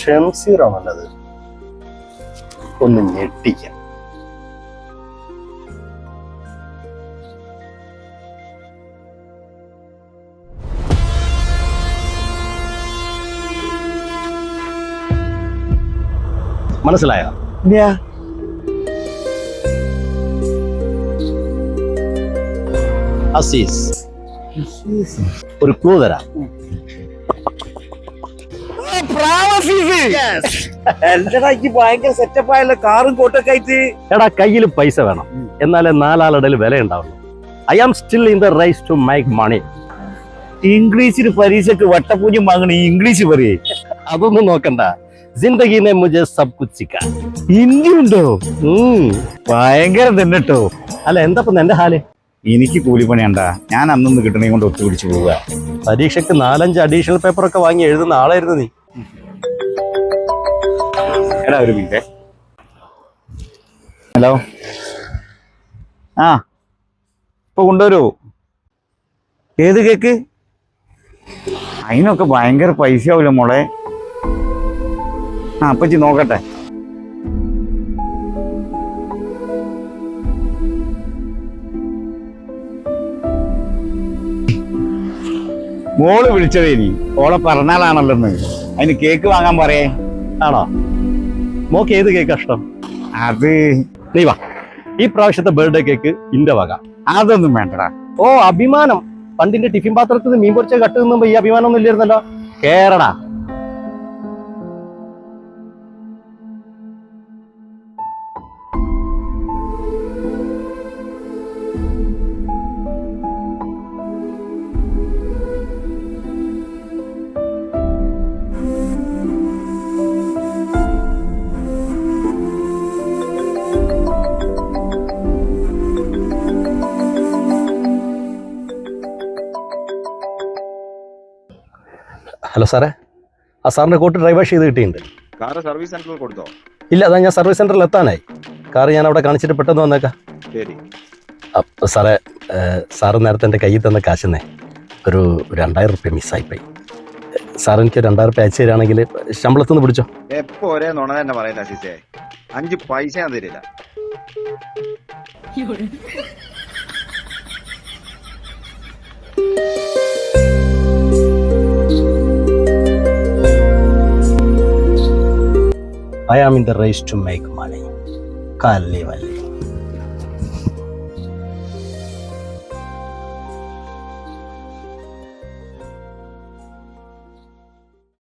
ഷംസീറാ നല്ലത് ഒന്ന് ഞെട്ടിക്കാം. മനസ്സിലായോ? അസീസ്. ഒരു ക്ലൂ തരാം ഭയങ്കര സെറ്റപ്പ് ആയല്ലോ. കാറും കോട്ടൊക്കെ ആയിട്ട്. എടാ കയ്യിൽ പൈസ വേണം. എന്നാലേ നാലാളുടെ വില ഉണ്ടാവുള്ളൂ I am still in the rise to make money ഇംഗ്ലീഷിന് പരീക്ഷക്ക് വട്ടപൂജ്യം വാങ്ങണ ഈ ഇംഗ്ലീഷ് പറയേ. അതൊന്നും നോക്കണ്ട. ജിന്ദഗിനെ മുജെ സബ് കുച്ച് സിക്കാ ഹിന്ദി ഉണ്ടോ ഉം. ഭയങ്കര തന്നെ കേട്ടോ അല്ല എന്താ എന്റെ ഹാൽ? എനിക്ക് കൂലിപ്പണിയണ്ട. ഞാൻ അന്നൊന്ന് കിട്ടണേ കൊണ്ട് ഒത്തുപിടിച്ച് പോവുക. പരീക്ഷയ്ക്ക് നാലഞ്ച് അഡീഷണൽ പേപ്പർ ഒക്കെ വാങ്ങി എഴുതുന്ന ആളായിരുന്നു നീ. എടാ ഒരു മിനിറ്റ്. ഹലോ. ആ. ഇപ്പൊ കൊണ്ടുവരൂ. ഏത് കേക്ക്? അതിനൊക്കെ ഭയങ്കര പൈസ ആവില്ല മോളെ? ആ അപ്പച്ചി നോക്കട്ടെ. മോൾ വിളിച്ചതേ നീ ഓളെ ഇന്ന്. അതിന് കേക്ക് വാങ്ങാൻ പറയേ. ആണോ? മോക്ക് ഏത് കേക്ക് ഇഷ്ടം? അത് നീ വാ. ഈ പ്രാവശ്യത്തെ ബർത്ത്ഡേ കേക്ക് ഇന്റെ വക. അതൊന്നും വേണ്ടടാ. ഓ അഭിമാനം. പണ്ടിന്റെ ടിഫിൻ പാത്രത്തിൽ മീൻ പൊറിച്ച കട്ട് നിന്നുമ്പോ ഈ അഭിമാനം ഒന്നും ഇല്ലായിരുന്നല്ലോ. കേരടാ ഹലോ സാറേ. ആ സാറിന്റെ കോട്ട് ഡ്രൈവ് വാഷ് ചെയ്ത് കിട്ടിയിട്ടുണ്ട്. കാറ് സർവീസ് സെന്ററിൽ കൊടുത്തോ? ഇല്ല അതാ ഞാൻ സർവീസ് സെന്ററിൽ എത്താനായി. കാർ ഞാൻ അവിടെ കാണിച്ചിട്ട് പെട്ടെന്ന് വന്നേക്കാം. ശരി. അപ്പൊ സാറേ ഏഹ്, സാറ് നേരത്തെ എന്റെ കയ്യിൽ തന്ന കാശെന്നേ ഒരു രണ്ടായിരം റുപ്യ മിസ്സായിപ്പോയി. സാർ എനിക്ക് രണ്ടായിരം റുപ്യ അയച്ചു തരാണെങ്കിൽ ശമ്പളത്തിൽ നിന്ന് പിടിച്ചോ? എപ്പോ ഒരേ നുണ തന്നെ പറയുന്ന അസീസേ. അഞ്ച് പൈസ ഞാൻ തരില്ല. I am in the race to make money. Can't live.